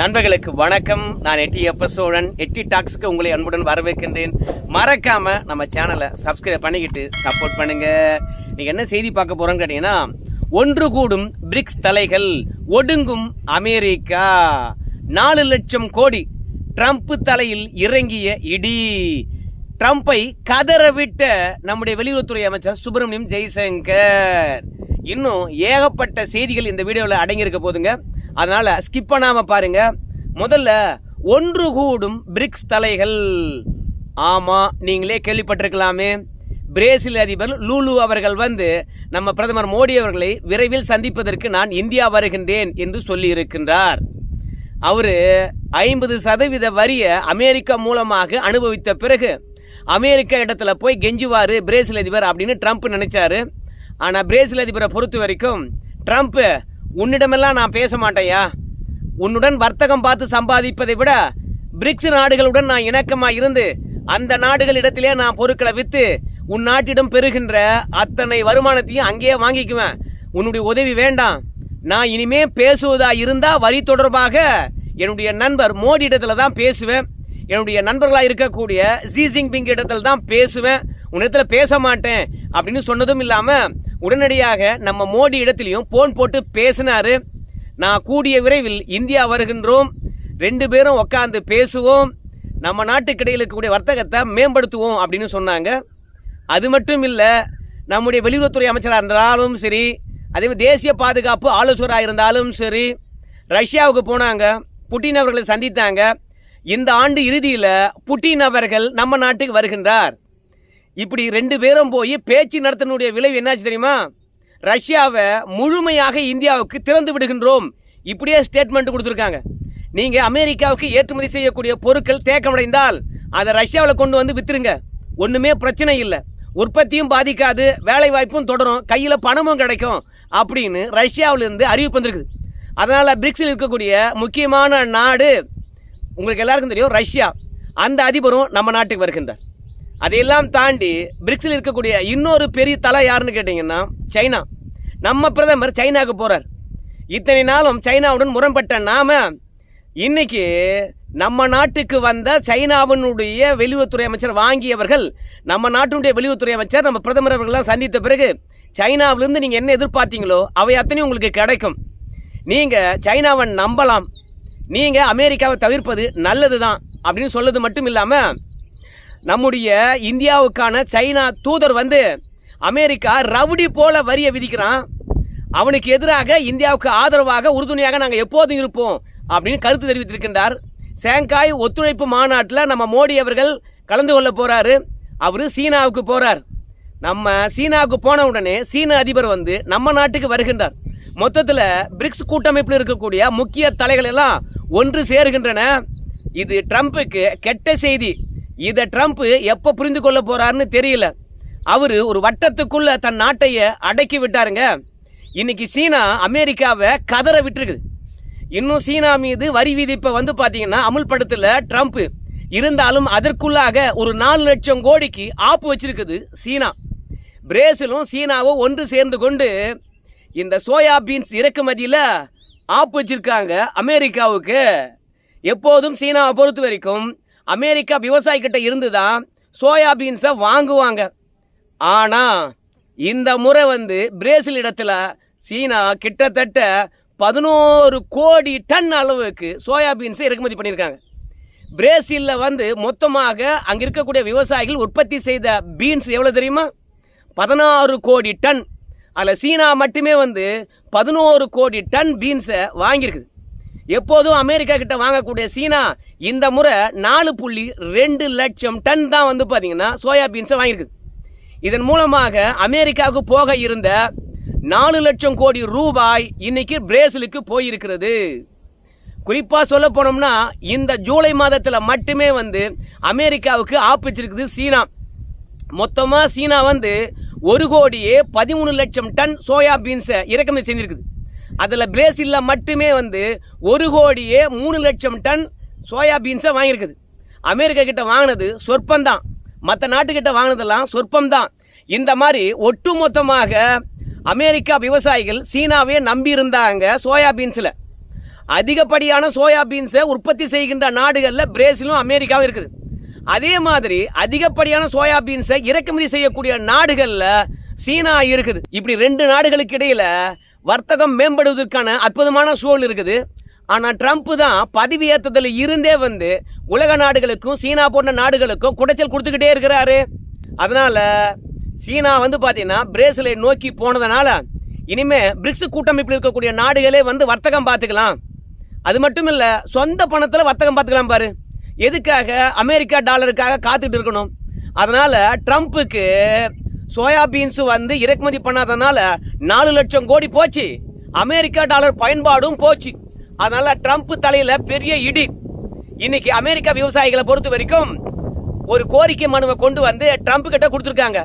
நண்பர்களுக்கு வணக்கம். நான் எட்டி எப்ப சோழன். எட்டி டாக்ஸ்க்கு உங்களை அன்புடன் வரவேற்கின்றேன். மறக்காம நம்ம சேனலை சப்ஸ்கிரைப் பண்ணிக்கிட்டு சப்போர்ட் பண்ணுங்க. நீங்க என்ன செய்தி பார்க்க போறோம்னு கேட்டீங்கன்னா ஒன்று கூடும் பிரிக்ஸ் தலைகள் ஒடுங்கும் அமெரிக்கா. நாலு லட்சம் கோடி ட்ரம்ப் தலையில் இறங்கிய இடி. ட்ரம்ப்பை கதறவிட்ட நம்முடைய வெளியுறவுத்துறை அமைச்சர் சுப்பிரமணியம் ஜெய்சங்கர். இன்னும் ஏகப்பட்ட செய்திகள் இந்த வீடியோவில் அடங்கியிருக்க போதுங்க. அதனால் ஸ்கிப் பண்ணாமல் பாருங்க. முதல்ல ஒன்று கூடும் பிரிக்ஸ் தலைகள். ஆமாம் நீங்களே கேள்விப்பட்டிருக்கலாமே. பிரேசில் அதிபர் லூலு அவர்கள் வந்து நம்ம பிரதமர் மோடி அவர்களை விரைவில் சந்திப்பதற்கு நான் இந்தியா வருகின்றேன் என்று சொல்லியிருக்கின்றார். அவர் ஐம்பது சதவீத வரியை அமெரிக்கா மூலமாக அனுபவித்த பிறகு அமெரிக்கா இடத்துல போய் கெஞ்சுவார் பிரேசில் அதிபர் அப்படின்னு ட்ரம்ப் நினைச்சாரு. ஆனால் பிரேசில் அதிபரை பொறுத்த வரைக்கும் ட்ரம்ப்பு உன்னிடமெல்லாம் நான் பேச மாட்டேயா உன்னுடன் வர்த்தகம் பார்த்து சம்பாதிப்பதை விட பிரிக்ஸ் நாடுகளுடன் நான் இணக்கமாக இருந்து அந்த நாடுகளிடத்திலே நான் பொருட்களை விற்று உன் நாட்டிடம் பெறுகின்ற அத்தனை வருமானத்தையும் அங்கேயே வாங்கிக்குவேன். உன்னுடைய உதவி வேண்டாம். நான் இனிமே பேசுவதா இருந்தால் வரி தொடர்பாக என்னுடைய நண்பர் மோடி இடத்துல தான் பேசுவேன். என்னுடைய நண்பர்களாக இருக்கக்கூடிய ஜி ஜின்பிங் இடத்துல தான் பேசுவேன். உன்னிடத்தில் பேச மாட்டேன் அப்படின்னு சொன்னதும் இல்லாமல் உடனடியாக நம்ம மோடி இடத்துலையும் போன் போட்டு பேசினார். நான் கூடிய விரைவில் இந்தியா வருகின்றோம். ரெண்டு பேரும் உட்காந்து பேசுவோம். நம்ம நாட்டுக்கிடையில் இருக்கக்கூடிய வர்த்தகத்தை மேம்படுத்துவோம் அப்படின்னு சொன்னாங்க. அது மட்டும் இல்லை நம்முடைய வெளியுறவுத்துறை அமைச்சராக இருந்தாலும் சரி அதே மாதிரி தேசிய பாதுகாப்பு ஆலோசகராக இருந்தாலும் சரி ரஷ்யாவுக்கு போனாங்க புட்டின் அவர்களை சந்தித்தாங்க. இந்த ஆண்டு இறுதியில் புட்டின் அவர்கள் நம்ம நாட்டுக்கு வருகின்றார். இப்படி ரெண்டு பேரும் போய் பேச்சு நடத்தினுடைய விளைவு என்னாச்சு தெரியுமா? ரஷ்யாவை முழுமையாக இந்தியாவுக்கு திறந்து விடுகின்றோம். இப்படியே ஸ்டேட்மெண்ட் கொடுத்துருக்காங்க. நீங்கள் அமெரிக்காவுக்கு ஏற்றுமதி செய்யக்கூடிய பொருட்கள் தேக்கமடைந்தால் அதை ரஷ்யாவில் கொண்டு வந்து வித்துருங்க. ஒன்றுமே பிரச்சனை இல்லை. உற்பத்தியும் பாதிக்காது வேலை வாய்ப்பும் தொடரும் கையில் பணமும் கிடைக்கும் அப்படின்னு ரஷ்யாவிலிருந்து இருந்து அறிவிப்பு வந்திருக்குது. அதனால் பிரிக்ஸில் இருக்கக்கூடிய முக்கியமான நாடு உங்களுக்கு எல்லாருக்கும் தெரியும் ரஷ்யா. அந்த அதிபரும் நம்ம நாட்டுக்கு வருகின்றார். அதையெல்லாம் தாண்டி பிரிக்ஸில் இருக்கக்கூடிய இன்னொரு பெரிய தலை யாருன்னு கேட்டிங்கன்னா சைனா. நம்ம பிரதமர் சைனாவுக்கு போகிறார் இத்தனை நாளும் சைனாவுடன் முரண்பட்ட நாம இன்னைக்கு நம்ம நாட்டுக்கு வந்த சைனாவினுடைய வெளியுறவுத்துறை அமைச்சர் வாங்கியவர்கள் நம்ம நாட்டினுடைய வெளியுறவுத்துறை அமைச்சர் நம்ம பிரதமர் அவர்கள்லாம் சந்தித்த பிறகு சைனாவிலேருந்து நீங்கள் என்ன எதிர்பார்த்தீங்களோ அவை அத்தனையும் உங்களுக்கு கிடைக்கும். நீங்கள் சைனாவை நம்பலாம். நீங்கள் அமெரிக்காவை தவிர்ப்பது நல்லது தான் அப்படின்னு சொல்லது மட்டும் இல்லாமல் நம்முடைய இந்தியாவுக்கான சைனா தூதர் வந்து அமெரிக்கா ரவுடி போல வரியை விதிக்கிறான். அவனுக்கு எதிராக இந்தியாவுக்கு ஆதரவாக உறுதுணையாக நாங்கள் எப்போதும் இருப்போம் அப்படின்னு கருத்து தெரிவித்திருக்கின்றார். சேங்காய் ஒத்துழைப்பு மாநாட்டில் நம்ம மோடி அவர்கள் கலந்து கொள்ள போகிறாரு அவர் சீனாவுக்கு போகிறார் நம்ம சீனாவுக்கு போன உடனே சீன அதிபர் வந்து நம்ம நாட்டுக்கு வருகின்றார். மொத்தத்தில் பிரிக்ஸ் கூட்டமைப்பில் இருக்கக்கூடிய முக்கிய தலைகள் எல்லாம் ஒன்று சேருகின்றன. இது ட்ரம்ப்புக்கு கெட்ட செய்தி. இதை ட்ரம்ப் எப்போ புரிந்து கொள்ள போகிறாருன்னு தெரியல. அவர் ஒரு வட்டத்துக்குள்ள தன் நாட்டையே அடக்கி விட்டாருங்க. இன்னைக்கு சீனா அமெரிக்காவை கதற விட்டுருக்குது. இன்னும் சீனா மீது வரி விதிப்பை வந்து பார்த்தீங்கன்னா அமுல்படுத்தல ட்ரம்ப் இருந்தாலும் அதற்குள்ளாக ஒரு நாலு லட்சம் கோடிக்கு ஆப்பு வச்சிருக்குது சீனா. பிரேசிலும் சீனாவும் ஒன்று சேர்ந்து கொண்டு இந்த சோயா பீன்ஸ் இறக்குமதியில் ஆப்பு வச்சிருக்காங்க அமெரிக்காவுக்கு. எப்போதும் சீனாவை பொறுத்த வரைக்கும் அமெரிக்கா விவசாயிக்கிட்ட இருந்து தான் சோயா பீன்ஸை வாங்குவாங்க. ஆனால் இந்த முறை வந்து பிரேசில் இடத்துல சீனா கிட்டத்தட்ட பதினோரு கோடி டன் அளவுக்கு சோயாபீன்ஸை இறக்குமதி பண்ணியிருக்காங்க. பிரேசிலில் வந்து மொத்தமாக அங்கே இருக்கக்கூடிய விவசாயிகள் உற்பத்தி செய்த பீன்ஸ் எவ்வளோ தெரியுமா? பதினாறு கோடி டன். அதில் சீனா மட்டுமே வந்து பதினோரு கோடி டன் பீன்ஸை வாங்கியிருக்குது எப்போதும் அமெரிக்கா கிட்ட வாங்கக்கூடிய சீனா இந்த முறை நாலு புள்ளி ரெண்டு லட்சம் டன் தான் வந்து பார்த்தீங்கன்னா சோயாபீன்ஸை வாங்கியிருக்குது இதன் மூலமாக அமெரிக்காவுக்கு போக இருந்த நாலு லட்சம் கோடி ரூபாய் இன்னைக்கு பிரேசிலுக்கு போயிருக்கிறது. குறிப்பாக சொல்ல போனோம்னா இந்த ஜூலை மாதத்தில் மட்டுமே வந்து அமெரிக்காவுக்கு ஆப்பிச்சிருக்குது சீனா. மொத்தமாக சீனா வந்து ஒரு கோடியே பதிமூணு லட்சம் டன் சோயா பீன்ஸை இறக்குமதி செஞ்சிருக்குது அதில் பிரேசிலில் மட்டுமே வந்து ஒரு கோடியே மூணு லட்சம் டன் சோயா பீன்ஸை வாங்கியிருக்குது. அமெரிக்கா கிட்ட வாங்கினது சொற்பந்தான். மற்ற நாட்டுக்கிட்ட வாங்கினதெல்லாம் சொற்பம்தான் இந்த மாதிரி ஒட்டுமொத்தமாக அமெரிக்கா விவசாயிகள் சீனாவே நம்பி இருந்தாங்க சோயா பீன்ஸில் அதிகப்படியான சோயா பீன்ஸை உற்பத்தி செய்கின்ற நாடுகளில் பிரேசிலும் அமெரிக்காவும் இருக்குது. அதே மாதிரி அதிகப்படியான சோயா பீன்ஸை இறக்குமதி செய்யக்கூடிய நாடுகளில் சீனா இருக்குது. இப்படி ரெண்டு நாடுகளுக்கு இடையில வர்த்தகம் மேம்படுவதற்கான அற்புதமான சூழல் இருக்குது. ஆனால் ட்ரம்ப் தான் பதவி ஏற்றதில் இருந்தே வந்து உலக நாடுகளுக்கும் சீனா போன்ற நாடுகளுக்கும் குடைச்சல் கொடுத்துக்கிட்டே இருக்கிறாரு. அதனால் சீனா வந்து பார்த்தீங்கன்னா பிரேசிலை நோக்கி போனதுனால இனிமே பிரிக்ஸ் கூட்டமைப்பில் இருக்கக்கூடிய நாடுகளே வந்து வர்த்தகம் பார்த்துக்கலாம். அது மட்டும் இல்லை சொந்த பணத்தில் வர்த்தகம் பார்த்துக்கலாம் பாரு. எதுக்காக? அமெரிக்கா டாலருக்காக காத்துட்டு இருக்கணும். அதனால் ட்ரம்ப்புக்கு சோயா பீன்ஸ் வந்து இறக்குமதி பண்ணாதனால நாலு லட்சம் கோடி போச்சு. அமெரிக்கா டாலர் பயன்பாடும் போச்சு. அதனால ட்ரம்ப் தலையில பெரிய இடி. இன்னைக்கு அமெரிக்கா விவசாயிகளை பொறுத்த வரைக்கும் ஒரு கோரிக்கை மனுவை கொண்டு வந்து ட்ரம்ப் கிட்ட கொடுத்துருக்காங்க.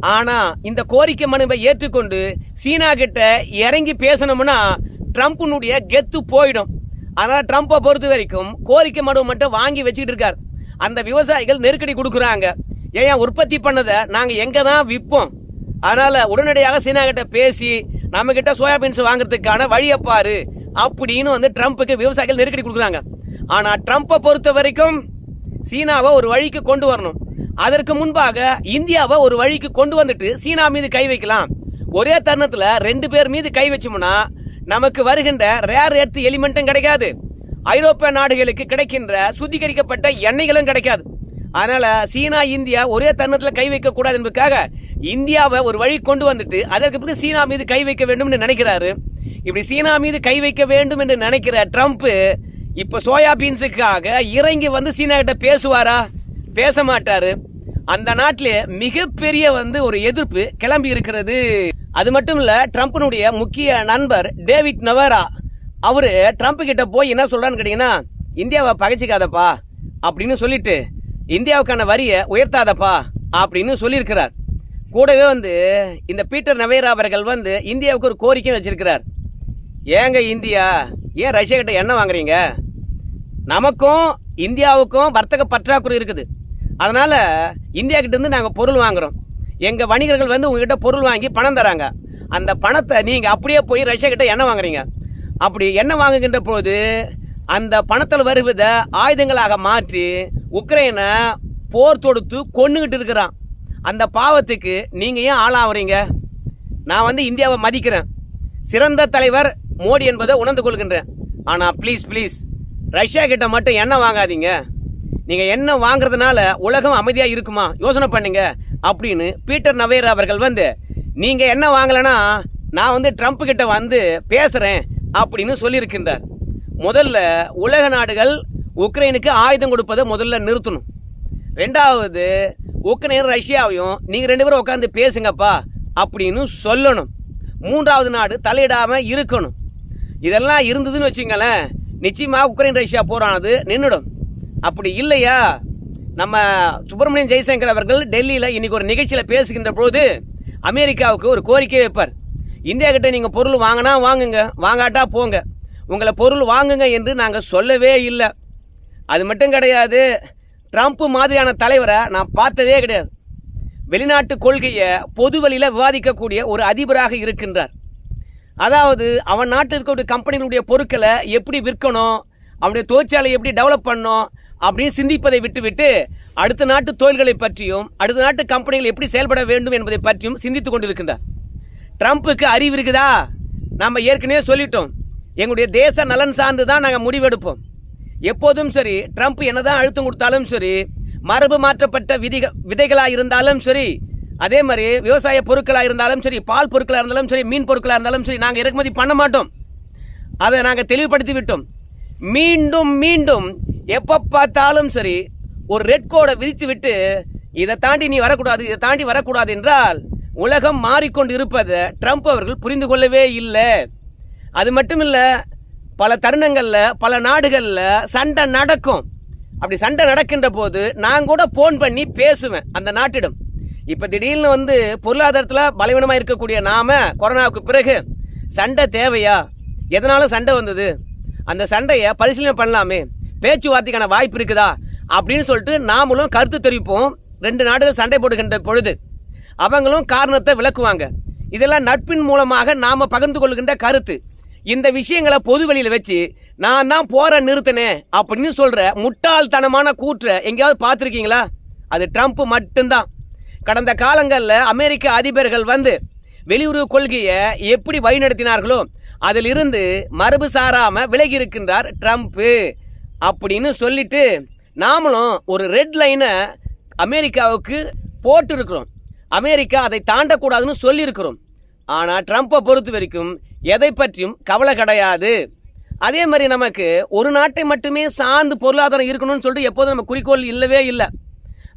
ஆனா இந்த கோரிக்கை மனுவை ஏற்றுக்கொண்டு சீனா கிட்ட இறங்கி பேசணும்னா ட்ரம்ப்னுடைய கெத்து போயிடும். அதனால ட்ரம்ப்பை பொறுத்த வரைக்கும் கோரிக்கை மனுவை மட்டும் வாங்கி வச்சுக்கிட்டு இருக்கார். அந்த விவசாயிகள் நெருக்கடி கொடுக்குறாங்க. ஏன் உற்பத்தி பண்ணதை? நாங்கள் எங்கே தான் விற்போம் அதனால் உடனடியாக சீனா கிட்ட பேசி நம்ம கிட்ட சோயாபீன்ஸ் வாங்குறதுக்கான வழியை பாரு அப்படின்னு வந்து ட்ரம்ப்புக்கு விவசாயிகள் நெருக்கடி கொடுக்குறாங்க. ஆனால் ட்ரம்ப்பை பொறுத்த வரைக்கும் சீனாவை ஒரு வழிக்கு கொண்டு வரணும். அதற்கு முன்பாக இந்தியாவை ஒரு வழிக்கு கொண்டு வந்துட்டு சீனா மீது கை வைக்கலாம். ஒரே தருணத்தில் ரெண்டு பேர் மீது கை வச்சோம்னா நமக்கு வருகின்ற ரேர் எர்த் எலிமெண்ட்டும் கிடைக்காது. ஐரோப்பிய நாடுகளுக்கு கிடைக்கின்ற சுத்திகரிக்கப்பட்ட எண்ணெய்களும் கிடைக்காது. அதனால சீனா இந்தியா ஒரே தருணத்தில் கை வைக்க கூடாது என்பதற்காக இந்தியாவை ஒரு வழி கொண்டு வந்துட்டு அதற்கு பிறகு சீனா மீது கை வைக்க வேண்டும் என்று நினைக்கிறாரு. இப்படி சீனா மீது கை வைக்க வேண்டும் என்று நினைக்கிற ட்ரம்ப் இப்போ சோயா பீன்ஸுக்காக இறங்கி வந்து சீனா கிட்ட பேசுவாரா? பேச மாட்டாரு. அந்த நாட்டிலே மிகப்பெரிய வந்து ஒரு எதிர்ப்பு கிளம்பி இருக்கிறது. அது மட்டும் இல்ல ட்ரம்ப்னுடைய முக்கிய நண்பர் டேவிட் நவரா அவரு ட்ரம்ப் கிட்ட போய் என்ன சொல்றான்னு கேட்டீங்கன்னா இந்தியாவை பகைச்சிக்காதப்பா அப்படின்னு சொல்லிட்டு இந்தியாவுக்கான வரியை உயர்த்தாதப்பா அப்படின்னு சொல்லியிருக்கிறார். கூடவே வந்து இந்த பீட்டர் நவேரா அவர்கள் வந்து இந்தியாவுக்கு ஒரு கோரிக்கை வச்சிருக்கிறார். ஏங்க இந்தியா? ஏன் ரஷ்யா கிட்ட எண்ணெய் வாங்குறீங்க? நமக்கும் இந்தியாவுக்கும் வர்த்தக பற்றாக்குறை இருக்குது. அதனால் இந்தியா கிட்டேருந்து நாங்கள் பொருள் வாங்குகிறோம் எங்கள் வணிகர்கள் வந்து உங்ககிட்ட பொருள் வாங்கி பணம் தராங்க. அந்த பணத்தை நீங்கள் அப்படியே போய் ரஷ்யா கிட்ட எண்ணெய் வாங்குறீங்க. அப்படி எண்ணெய் வாங்குகின்ற போது அந்த பணத்தில் வருவதை ஆயுதங்களாக மாற்றி உக்ரைனை போர் தொடுத்து கொண்டுகிட்டு இருக்கிறான். அந்த பாவத்துக்கு நீங்கள் ஏன் ஆளாகிறீங்க நான் வந்து இந்தியாவை மதிக்கிறேன். சிறந்த தலைவர் மோடி என்பதை உணர்ந்து கொள்கின்றேன். ஆனால் ப்ளீஸ் ப்ளீஸ் ரஷ்யா கிட்ட மட்டும் எண்ணெய் வாங்காதீங்க. நீங்கள் எண்ணெய் வாங்குறதுனால உலகம் அமைதியாக இருக்குமா? யோசனை பண்ணுங்க. அப்படின்னு பீட்டர் நவேர் அவர்கள் வந்து நீங்கள் என்ன வாங்கலைன்னா நான் வந்து ட்ரம்ப் கிட்ட வந்து பேசுகிறேன் அப்படின்னு சொல்லியிருக்கின்றார். முதல்ல உலக நாடுகள் உக்ரைனுக்கு ஆயுதம் கொடுப்பதை முதல்ல நிறுத்தணும். ரெண்டாவது உக்ரைன் ரஷ்யாவையும் நீங்கள் ரெண்டு பேரும் உட்காந்து பேசுங்கப்பா அப்படின்னு சொல்லணும். மூன்றாவது நாடு தலையிடாமல் இருக்கணும். இதெல்லாம் இருந்ததுன்னு வச்சுங்களேன் நிச்சயமாக உக்ரைன் ரஷ்யா போரானது நின்றுடும் அப்படி இல்லையா? நம்ம சுப்பிரமணியன் ஜெய்சங்கர் அவர்கள் டெல்லியில் இன்னைக்கு ஒரு நிகழ்ச்சியில் பேசுகின்ற பொழுது அமெரிக்காவுக்கு ஒரு கோரிக்கை வைப்பார். இந்தியா கிட்ட நீங்கள் பொருள் வாங்கினா வாங்குங்க வாங்காட்டா போங்க. உங்களை பொருள் வாங்குங்க என்று நாங்கள் சொல்லவே இல்லை. அது மட்டும் கிடையாது ட்ரம்ப் மாதிரியான தலைவரை நான் பார்த்ததே கிடையாது. வெளிநாட்டு கொள்கையை பொது வழியில் விவாதிக்கக்கூடிய ஒரு அதிபராக இருக்கின்றார். அதாவது அவன் நாட்டில் இருக்கக்கூடிய கம்பெனிகளுடைய பொருட்களை எப்படி விற்கணும் அவனுடைய தொழிற்சாலை எப்படி டெவலப் பண்ணணும் அப்படின்னு சிந்திப்பதை விட்டுவிட்டு அடுத்த நாட்டு தொழில்களை பற்றியும் அடுத்த நாட்டு கம்பெனிகள் எப்படி செயல்பட வேண்டும் என்பதை பற்றியும் சிந்தித்து கொண்டிருக்கின்றார். ட்ரம்ப்புக்கு அறிவு இருக்குதா? நம்ம ஏற்கனவே சொல்லிட்டோம். எங்களுடைய தேச நலன் சார்ந்து தான் நாங்கள் முடிவெடுப்போம். எப்போதும் சரி ட்ரம்ப் என்னதான் அழுத்தம் கொடுத்தாலும் சரி மரபு மாற்றப்பட்ட விதிகள் விதைகளாக இருந்தாலும் சரி அதே மாதிரி விவசாய பொருட்களாக இருந்தாலும் சரி பால் பொருட்களாக இருந்தாலும் சரி மீன் பொருட்களாக இருந்தாலும் சரி நாங்கள் இறக்குமதி பண்ண மாட்டோம். அதை நாங்கள் தெளிவுபடுத்தி விட்டோம். மீண்டும் மீண்டும் எப்போ பார்த்தாலும் சரி ஒரு ரெட் கோடை விரித்து விட்டு இதை தாண்டி நீ வரக்கூடாது இதை தாண்டி வரக்கூடாது என்றால் உலகம் மாறிக்கொண்டு இருப்பதை ட்ரம்ப் அவர்கள் புரிந்து கொள்ளவே இல்லை. அது மட்டும் இல்லை பல தருணங்களில் பல நாடுகளில் சண்டை நடக்கும். அப்படி சண்டை நடக்கின்ற போது நான் கூட ஃபோன் பண்ணி பேசுவேன் அந்த நாட்டிடம். இப்போ திடீர்னு வந்து பொருளாதாரத்தில் பலவீனமாக இருக்கக்கூடிய நாம கொரோனாவுக்கு பிறகு சண்டை தேவையா? எதனால சண்டை வந்தது? அந்த சண்டையை பரிசீலனை பண்ணலாமே. பேச்சுவார்த்தைக்கான வாய்ப்பு இருக்குதா? அப்படின்னு சொல்லிட்டு நாமளும் கருத்து தெரிவிப்போம். ரெண்டு நாடுகள் சண்டை போடுகின்ற பொழுது அவங்களும் காரணத்தை விளக்குவாங்க. இதெல்லாம் நட்பின் மூலமாக நாம் பகிர்ந்து கொள்கின்ற கருத்து. இந்த விஷயங்களை பொது வெளியில வச்சு நான் தான் போற நிறுத்தினேன் அப்படின்னு சொல்ற முட்டாள்தனமான கூற்றை எங்கேயாவது பார்த்துருக்கீங்களா? அது ட்ரம்ப் மட்டும்தான். கடந்த காலங்களில் அமெரிக்க அதிபர்கள் வந்து வெளியுறவு கொள்கையை எப்படி வழிநடத்தினார்களோ அதிலிருந்து மரபு சாராமல் விலகி இருக்கின்றார் ட்ரம்ப்பு அப்படின்னு சொல்லிட்டு நாமளும் ஒரு ரெட் லைனை அமெரிக்காவுக்கு போட்டிருக்கிறோம். அமெரிக்கா அதை தாண்டக்கூடாதுன்னு சொல்லியிருக்கிறோம். ஆனால் ட்ரம்ப்பை பொறுத்த வரைக்கும் எதை பற்றியும் கவலை கிடையாது. அதே மாதிரி நமக்கு ஒரு நாட்டை மட்டுமே சார்ந்து பொருளாதாரம் இருக்கணும்னு சொல்லிட்டு எப்போதும் நம்ம குறிக்கோள் இல்லவே இல்லை.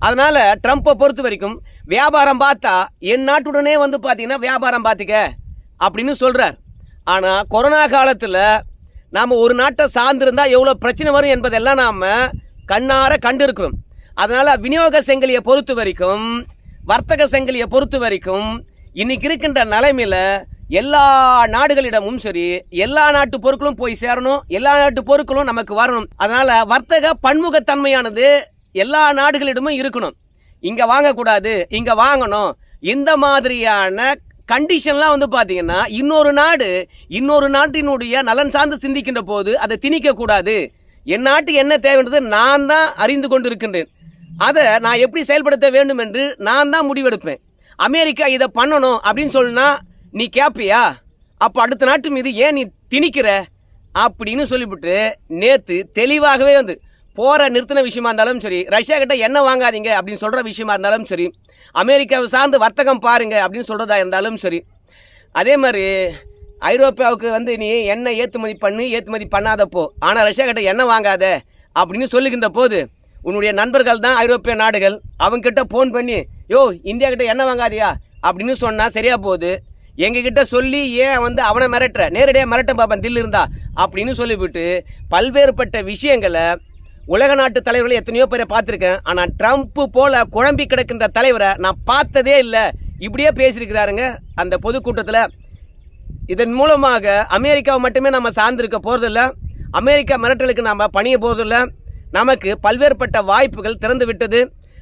அதனால் ட்ரம்ப்பை பொறுத்த வரைக்கும் வியாபாரம் பார்த்தா என் நாட்டுடனே வந்து பார்த்தீங்கன்னா வியாபாரம் பார்த்துக்க அப்படின்னு சொல்கிறார் ஆனால் கொரோனா காலத்தில் நாம் ஒரு நாட்டை சார்ந்திருந்தால் எவ்வளோ பிரச்சனை வரும் என்பதெல்லாம் நாம் கண்ணார கண்டிருக்கிறோம். அதனால் விநியோக செங்கலியை பொறுத்த வரைக்கும் வர்த்தக செங்கலியை பொறுத்த வரைக்கும் இன்னைக்கு இருக்கின்ற நிலைமையில் எல்லா நாடுகளிடமும் சரி எல்லா நாட்டு பொருட்களும் போய் சேரணும் எல்லா நாட்டு பொருட்களும் நமக்கு வரணும். அதனால வர்த்தக பன்முகத்தன்மையானது எல்லா நாடுகளிடமும் இருக்கணும். இங்க வாங்கக்கூடாது இங்க வாங்கணும். இந்த மாதிரியான கண்டிஷன்லாம் வந்து பார்த்தீங்கன்னா இன்னொரு நாடு இன்னொரு நாட்டினுடைய நலன் சார்ந்து சிந்திக்கின்ற போது அதை திணிக்க கூடாது என் நாட்டுக்கு என்ன தேவைன்றது நான் தான் அறிந்து கொண்டிருக்கின்றேன். அதை நான் எப்படி செயல்படுத்த வேண்டும் என்று நான் தான் முடிவெடுப்பேன். அமெரிக்கா இதை பண்ணணும் அப்படின்னு சொன்னால் நீ கேட்பியா அப்போ அடுத்த நாட்டு மீது ஏன் நீ திணிக்கிற? அப்படின்னு சொல்லிவிட்டு நேற்று தெளிவாகவே வந்து போகிற நிறுத்தின விஷயமா இருந்தாலும் சரி ரஷ்யா கிட்ட என்ன வாங்காதீங்க அப்படின்னு சொல்கிற விஷயமா இருந்தாலும் சரி அமெரிக்காவை சார்ந்து வர்த்தகம் பாருங்க அப்படின்னு சொல்கிறதா இருந்தாலும் சரி. அதே மாதிரி ஐரோப்பியாவுக்கு வந்து நீ என்ன ஏற்றுமதி பண்ணு ஏற்றுமதி பண்ணாதப்போ ஆனால் ரஷ்யா கிட்ட என்ன வாங்காத அப்படின்னு சொல்லுகின்ற போது உன்னுடைய நண்பர்கள் தான் ஐரோப்பிய நாடுகள். அவங்ககிட்ட ஃபோன் பண்ணி யோ இந்தியா கிட்ட என்ன வாங்காதியா? அப்படின்னு சொன்னால் சரியா போகுது. எங்ககிட்ட சொல்லி ஏன் வந்து அவனை மிரட்டுற? நேரடியாக மிரட்ட பார்ப்பேன் தில் இருந்தா. அப்படின்னு சொல்லிவிட்டு பல்வேறுபட்ட விஷயங்களை உலக நாட்டு தலைவர்களை எத்தனையோ பேரை பார்த்துருக்கேன். ஆனால் ட்ரம்ப் போல குழம்பி கிடக்கின்ற தலைவரை நான் பார்த்ததே இல்லை. இப்படியே பேசியிருக்கிறாருங்க அந்த பொதுக்கூட்டத்தில். இதன் மூலமாக அமெரிக்காவை மட்டுமே நம்ம சார்ந்திருக்க போகிறதில்ல அமெரிக்கா மிரட்டலுக்கு நாம் பணிய போகிறதில்லை நமக்கு பல்வேறுபட்ட வாய்ப்புகள் திறந்து விட்டது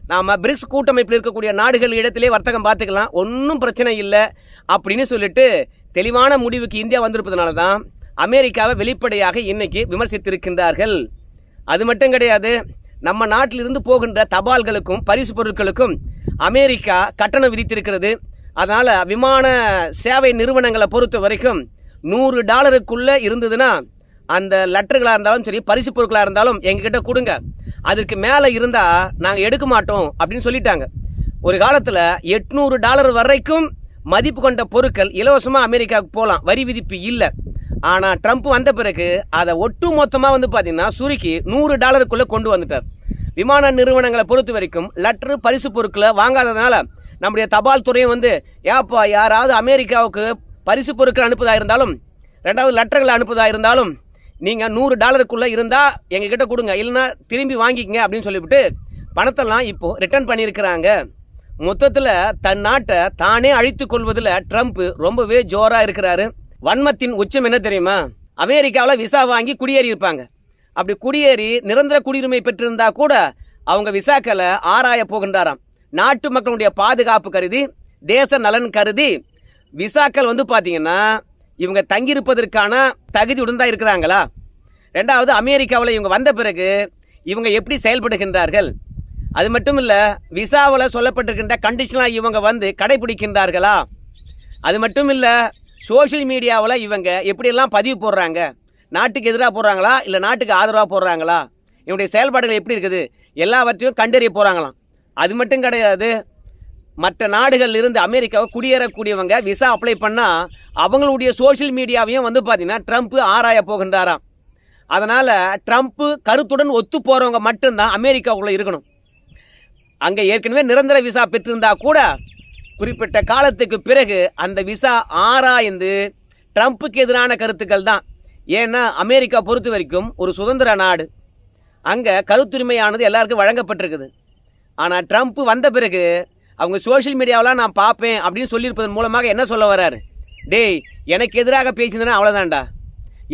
நாம் பிரிக்ஸ் கூட்டமைப்பில் இருக்கக்கூடிய நாடுகள் இடத்திலே வர்த்தகம் பார்த்துக்கலாம். ஒன்றும் பிரச்சனை இல்லை. அப்படின்னு சொல்லிட்டு தெளிவான முடிவுக்கு இந்தியா வந்திருப்பதனால தான் அமெரிக்காவை வெளிப்படையாக இன்னைக்கு விமர்சித்திருக்கின்றார்கள். அது மட்டும் கிடையாது நம்ம நாட்டிலிருந்து போகின்ற தபால்களுக்கும் பரிசு பொருட்களுக்கும் அமெரிக்கா கட்டணம் விதித்திருக்கிறது. அதனால் விமான சேவை நிறுவனங்களை பொறுத்த வரைக்கும் நூறு டாலருக்குள்ளே இருந்ததுன்னா அந்த லெட்டர்களாக இருந்தாலும் சரி பரிசு பொருட்களாக இருந்தாலும் எங்ககிட்ட கொடுங்க. அதற்கு மேலே இருந்தால் நாங்கள் எடுக்க மாட்டோம் அப்படின்னு சொல்லிட்டாங்க. ஒரு காலத்தில் எட்நூறு டாலர் வரைக்கும் மதிப்பு கொண்ட பொருட்கள் இலவசமாக அமெரிக்காவுக்கு போகலாம் வரி விதிப்பு இல்லை. ஆனால் ட்ரம்ப் வந்த பிறகு அதை ஒட்டு மொத்தமாக வந்து பார்த்தீங்கன்னா சுருக்கி நூறு டாலருக்குள்ளே கொண்டு வந்துட்டார். விமான நிறுவனங்களை பொறுத்த வரைக்கும் லெட்ரு பரிசு பொருட்களை வாங்காததுனால நம்முடைய தபால் துறையும் வந்து ஏப்பா யாராவது அமெரிக்காவுக்கு பரிசு பொருட்கள் அனுப்புதாக இருந்தாலும் ரெண்டாவது லெட்டர்களை அனுப்புதாக இருந்தாலும் நீங்கள் நூறு டாலருக்குள்ளே இருந்தால் எங்ககிட்ட கொடுங்க. இல்லைன்னா திரும்பி வாங்கிக்கங்க அப்படின்னு சொல்லிவிட்டு பணத்தெல்லாம் இப்போது ரிட்டர்ன் பண்ணியிருக்கிறாங்க. மொத்தத்தில் தன் நாட்டை தானே அழித்து கொள்வதில் ட்ரம்ப் ரொம்பவே ஜோராக இருக்கிறாரு. வன்மத்தின் உச்சம் என்ன தெரியுமா? அமெரிக்காவில் விசா வாங்கி குடியேறி இருப்பாங்க. அப்படி குடியேறி நிரந்தர குடியுரிமை பெற்றிருந்தா கூட அவங்க விசாக்களை ஆராய போகின்றாராம். நாட்டு மக்களுடைய பாதுகாப்பு கருதி தேச நலன் கருதி விசாக்கள் வந்து பார்த்தீங்கன்னா இவங்க தங்கியிருப்பதற்கான தகுதியுடன் தான் இருக்கிறாங்களா? ரெண்டாவது அமெரிக்காவில் இவங்க வந்த பிறகு இவங்க எப்படி செயல்படுகின்றார்கள்? அது மட்டும் இல்லை விசாவில் சொல்லப்பட்டிருக்கின்ற கண்டிஷனாக இவங்க வந்து கடைபிடிக்கின்றார்களா? அது மட்டும் இல்லை சோஷியல் மீடியாவில் இவங்க எப்படியெல்லாம் பதிவு போடுறாங்க? நாட்டுக்கு எதிராக போடுறாங்களா? இல்லை நாட்டுக்கு ஆதரவாக போடுறாங்களா? இவனுடைய செயல்பாடுகள் எப்படி இருக்குது? எல்லாவற்றையும் கண்டறிய போகிறாங்களாம் அது மட்டும் கிடையாது. மற்ற நாடுகளில் இருந்து அமெரிக்காவை குடியேறக்கூடியவங்க விசா அப்ளை பண்ணால் அவங்களுடைய சோஷியல் மீடியாவையும் வந்து பார்த்தீங்கன்னா ட்ரம்ப் ஆராய போகின்றாராம். அதனால் ட்ரம்ப்பு கருத்துடன் ஒத்து போகிறவங்க மட்டும்தான் அமெரிக்காவுக்குள்ளே இருக்கணும். அங்கே ஏற்கனவே நிரந்தர விசா பெற்றிருந்தா கூட குறிப்பிட்ட காலத்துக்கு பிறகு அந்த விசா ஆராய்ந்து ட்ரம்ப்புக்கு எதிரான கருத்துக்கள் தான். ஏன்னா அமெரிக்கா பொறுத்த வரைக்கும் ஒரு சுதந்திர நாடு. அங்கே கருத்துரிமையானது எல்லாருக்கும் வழங்கப்பட்டிருக்குது. ஆனால் ட்ரம்ப் வந்த பிறகு அவங்க சோஷியல் மீடியாவெலாம் நான் பார்ப்பேன் அப்படின்னு சொல்லியிருப்பதன் மூலமாக என்ன சொல்ல வர்றாரு? டேய் எனக்கு எதிராக பேசியிருந்தேன்னா அவ்வளோதான்டா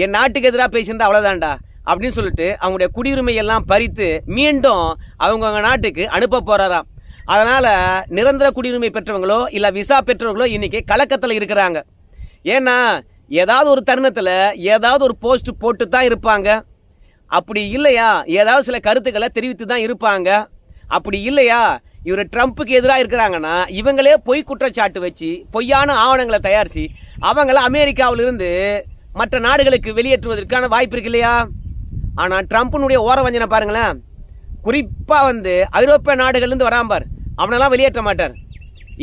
என் நாட்டுக்கு எதிராக பேசியிருந்தா அவ்வளோதான்டா அப்படின்னு சொல்லிட்டு அவங்களுடைய குடியுரிமை எல்லாம் பறித்து மீண்டும் அவங்கவுங்க நாட்டுக்கு அனுப்ப போகிறாராம் அதனால் நிரந்தர குடியுரிமை பெற்றவங்களோ இல்லை விசா பெற்றவங்களோ இன்றைக்கி கலக்கத்தில் இருக்கிறாங்க. ஏன்னா ஏதாவது ஒரு தருணத்தில் ஏதாவது ஒரு போஸ்ட் போட்டு தான் இருப்பாங்க. அப்படி இல்லையா? ஏதாவது சில கருத்துக்களை தெரிவித்து தான் இருப்பாங்க. அப்படி இல்லையா? இவர் ட்ரம்ப்புக்கு எதிராக இருக்கிறாங்கன்னா இவங்களே பொய் குற்றச்சாட்டு வச்சு பொய்யான ஆவணங்களை தயாரித்து அவங்கள அமெரிக்காவிலிருந்து மற்ற நாடுகளுக்கு வெளியேற்றுவதற்கான வாய்ப்பு இருக்கு இல்லையா? ஆனால் ட்ரம்ப்பினுடைய ஓரவஞ்சனை பாருங்களேன். குறிப்பாக வந்து ஐரோப்பிய நாடுகள்லேருந்து வராம்பார் அவனெல்லாம் வெளியேற்ற மாட்டார்.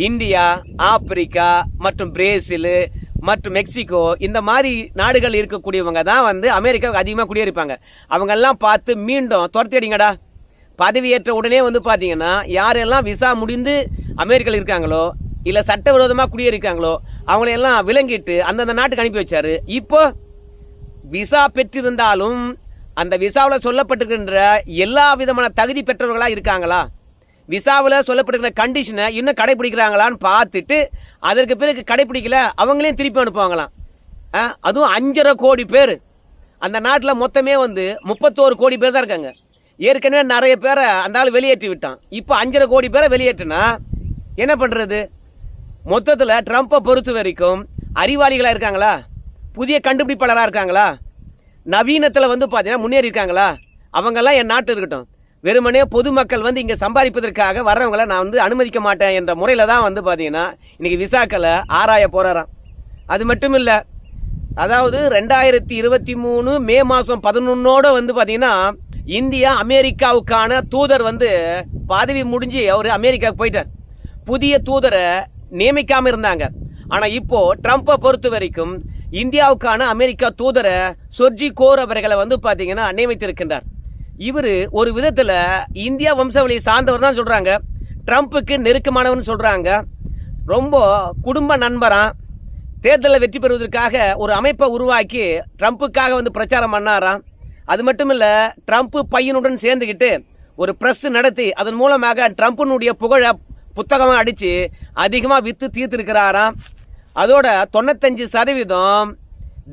இந்தியா ஆப்பிரிக்கா மற்றும் பிரேசில் மற்றும் மெக்சிகோ இந்த மாதிரி நாடுகள் இருக்கக்கூடியவங்க தான் வந்து அமெரிக்காவுக்கு அதிகமாக குடியிருப்பாங்க அவங்கெல்லாம் பார்த்து மீண்டும் துரத்திடிங்கடா. பதவியேற்ற உடனே வந்து பார்த்தீங்கன்னா யாரெல்லாம் விசா முடிந்து அமெரிக்காவில் இருக்காங்களோ இல்லை சட்டவிரோதமாக குடியேறிக்காங்களோ அவங்களையெல்லாம் விளங்கிட்டு அந்தந்த நாட்டுக்கு அனுப்பி வச்சார். இப்போ விசா பெற்றிருந்தாலும் அந்த விசாவில் சொல்லப்பட்டிருக்கின்ற எல்லா விதமான தகுதி பெற்றவர்களாக இருக்காங்களா? விசாவில் சொல்லப்பட்டிருக்கிற கண்டிஷனை இன்னும் கடைபிடிக்கிறாங்களான்னு பார்த்துட்டு அதற்கு பிறகு கடைபிடிக்கல அவங்களையும் திருப்பி அனுப்புவாங்களாம். ஆ, அதுவும் அஞ்சரை கோடி பேர். அந்த நாட்டில் மொத்தமே வந்து முப்பத்தோரு கோடி பேர் தான் இருக்காங்க. ஏற்கனவே நிறைய பேரை அந்த ஆள் வெளியேற்றி விட்டான். இப்போ அஞ்சரை கோடி பேரை வெளியேற்றினா என்ன பண்ணுறது மொத்தத்தில் ட்ரம்ப்பை பொறுத்த வரைக்கும் அறிவாளிகளாக இருக்காங்களா? புதிய கண்டுபிடிப்பாளராக இருக்காங்களா? நவீனத்தில் வந்து பார்த்தீங்கன்னா முன்னேறி இருக்காங்களா? அவங்கெல்லாம் என் நாட்டு இருக்கட்டும். வெறுமனே பொதுமக்கள் வந்து இங்கே சம்பாதிப்பதற்காக வர்றவங்கள நான் வந்து அனுமதிக்க மாட்டேன் என்ற முறையில் தான் வந்து பார்த்தீங்கன்னா இன்றைக்கி விசாக்களை ஆராய போகிறாராம் அது மட்டும் இல்லை அதாவது ரெண்டாயிரத்தி இருபத்தி மூணு மே மாதம் பதினொன்னோடு வந்து பார்த்தீங்கன்னா இந்தியா அமெரிக்காவுக்கான தூதர் வந்து பதவி முடிஞ்சு அவர் அமெரிக்காவுக்கு போயிட்டார். புதிய தூதரை நியமிக்காம இருந்தாங்க. ஆனா இப்போ ட்ரம்ப்பை பொறுத்த வரைக்கும் இந்தியாவுக்கான அமெரிக்கா தூதரை சொர்ஜி கோர் அவர்களை வந்து பார்த்தீங்கன்னா நியமித்திருக்கின்றார். இவர் ஒரு விதத்தில் இந்தியா வம்சாவளியை சார்ந்தவர் தான் சொல்கிறாங்க ட்ரம்ப்புக்கு நெருக்கமானவர்னு சொல்கிறாங்க ரொம்ப குடும்ப நண்பரான் தேர்தலில் வெற்றி பெறுவதற்காக ஒரு அமைப்பை உருவாக்கி ட்ரம்ப்புக்காக வந்து பிரச்சாரம் பண்ணாராம். அது மட்டும் இல்லை ட்ரம்ப் பையனுடன் சேர்ந்துக்கிட்டு ஒரு ப்ரெஸ் நடத்தி அதன் மூலமாக ட்ரம்ப்பினுடைய புகழை புத்தகமாக அடித்து அதிகமாக விற்று தீர்த்திருக்கிறாராம். அதோட தொண்ணூத்தஞ்சு சதவீதம்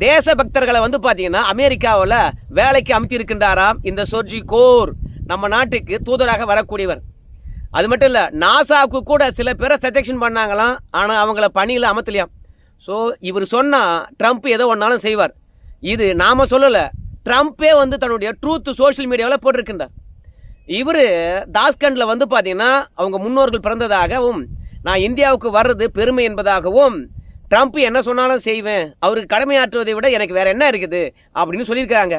தேசபக்தர்களை வந்து பார்த்தீங்கன்னா அமெரிக்காவில் வேலைக்கு அமைத்திருக்கின்றாராம். இந்த சொர்ஜி கோர் நம்ம நாட்டுக்கு தூதராக வரக்கூடியவர். அது மட்டும் இல்லை நாசாவுக்கு கூட சில பேரை செலெக்ஷன் பண்ணாங்களாம். ஆனால் அவங்கள பணியில் அமர்த்தலையாம். ஸோ இவர் சொன்னால் ட்ரம்ப் எதோ ஒன்றாலும் செய்வார். இது நாம் சொல்லலை ட்ரம்ப்பே வந்து தன்னுடைய ட்ரூத் சோஷியல் மீடியாவில் போட்டிருக்கின்றார். இவர் தாஸ்கண்டில் வந்து பார்த்தீங்கன்னா அவங்க முன்னோர்கள் பிறந்ததாகவும் நான் இந்தியாவுக்கு வர்றது பெருமை என்பதாகவும் ட்ரம்ப் என்ன சொன்னாலும் செய்வேன் அவருக்கு கடமையாற்றுவதை விட எனக்கு வேறு என்ன இருக்குது அப்படின்னு சொல்லியிருக்கிறாங்க.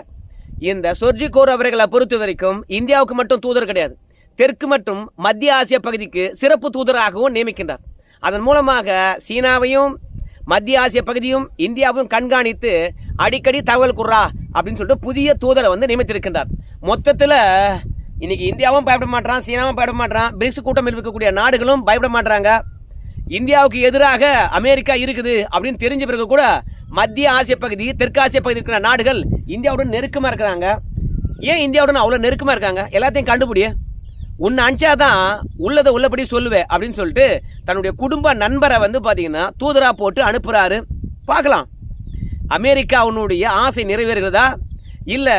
இந்த சொர்ஜி கோர் அவர்களை பொறுத்த வரைக்கும் இந்தியாவுக்கு மட்டும் தூதர் கிடையாது. தெற்கு மற்றும் மத்திய ஆசிய பகுதிக்கு சிறப்பு தூதராகவும் நியமிக்கின்றார். அதன் மூலமாக சீனாவையும் மத்திய ஆசிய பகுதியும் இந்தியாவும் கண்காணித்து அடிக்கடி தகவல் குர்ரா அப்படின்னு சொல்லிட்டு புதிய தூதரை வந்து நியமித்திருக்கின்றார். மொத்தத்தில் இன்னைக்கு இந்தியாவும் பயப்பட மாட்டான் சீனாவும் பயப்பட மாட்டான் பிரிக்ஸ் கூட்டம் இருக்கக்கூடிய நாடுகளும் பயப்பட மாட்டாங்க இந்தியாவுக்கு எதிராக அமெரிக்கா இருக்குது அப்படின்னு தெரிஞ்ச பிறகு கூட மத்திய ஆசிய பகுதி தெற்காசிய பகுதி இருக்கிற நாடுகள் இந்தியாவுடன் நெருக்கமாக இருக்கிறாங்க. ஏன் இந்தியாவுடன் அவ்வளோ நெருக்கமாக இருக்காங்க? எல்லாத்தையும் கண்டுபிடி. உன்னை அனுப்பிச்சாதான் உள்ளதை உள்ளபடி சொல்லுவேன் அப்படின்னு சொல்லிட்டு தன்னுடைய குடும்ப நண்பரை வந்து பார்த்தீங்கன்னா தூதரா போட்டு அனுப்புகிறாரு பார்க்கலாம். அமெரிக்காவினுடைய ஆசை நிறைவேறுகிறதா? இல்லை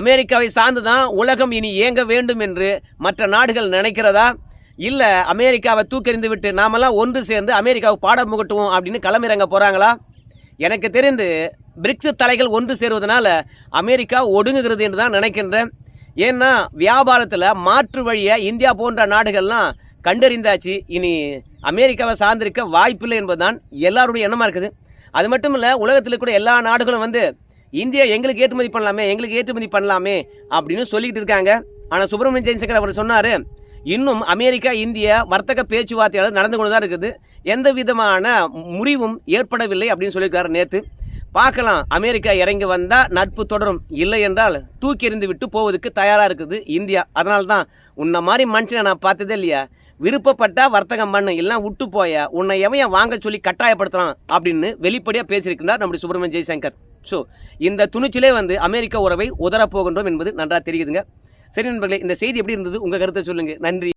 அமெரிக்காவை சார்ந்து தான் உலகம் இனி இயங்க வேண்டும் என்று மற்ற நாடுகள் நினைக்கிறதா? இல்லை அமெரிக்காவை தூக்கெறிந்து விட்டு நாமெல்லாம் ஒன்று சேர்ந்து அமெரிக்காவுக்கு பாடம் புகட்டுவோம் அப்படின்னு களமிறங்க போகிறாங்களா எனக்கு தெரிந்து பிரிக்ஸ் தலைகள் ஒன்று சேருவதனால அமெரிக்கா ஒடுங்குகிறது என்று தான் நினைக்கின்றேன். ஏன்னா வியாபாரத்தில் மாற்று வழியை இந்தியா போன்ற நாடுகள்லாம் கண்டறிந்தாச்சு. இனி அமெரிக்காவை சார்ந்திருக்க வாய்ப்பில்லை என்பதுதான் எல்லாருடைய எண்ணமாக இருக்குது. அது மட்டும் இல்லை உலகத்தில் கூட எல்லா நாடுகளும் வந்து இந்தியா எங்களுக்கு ஏற்றுமதி பண்ணலாமே எங்களுக்கு ஏற்றுமதி பண்ணலாமே அப்படின்னு சொல்லிக்கிட்டு இருக்காங்க. ஆனால் சுப்பிரமணிய ஜெயசங்கர் அவர் சொன்னார் இன்னும் அமெரிக்கா இந்திய வர்த்தக பேச்சுவார்த்தையாளர் நடந்து கொண்டு தான் இருக்குது. எந்த விதமான முறிவும் ஏற்படவில்லை அப்படின்னு சொல்லியிருக்காரு நேற்று பார்க்கலாம். அமெரிக்கா இறங்கி வந்தால் நட்பு தொடரும். இல்லை என்றால் தூக்கி எறிந்து விட்டு போவதற்கு தயாராக இருக்குது இந்தியா. அதனால தான் உன்னை மாதிரி மனுஷனை நான் பார்த்ததே இல்லையா? விருப்பப்பட்டா வர்த்தகம் பண்ணு எல்லாம் விட்டு போய. உன்னை எவையும் வாங்க சொல்லி கட்டாயப்படுத்தலாம் அப்படின்னு வெளிப்படையாக பேசியிருக்கிறார் நம்முடைய சுப்பிரமணிய ஜெய்சங்கர். ஸோ இந்த துணிச்சிலே வந்து அமெரிக்க உறவை உதரப்போகின்றோம் என்பது நன்றாக தெரியுதுங்க. சரி நண்பர்களே இந்த செய்தி எப்படி இருந்தது? உங்கள் கருத்தை சொல்லுங்கள் நன்றி.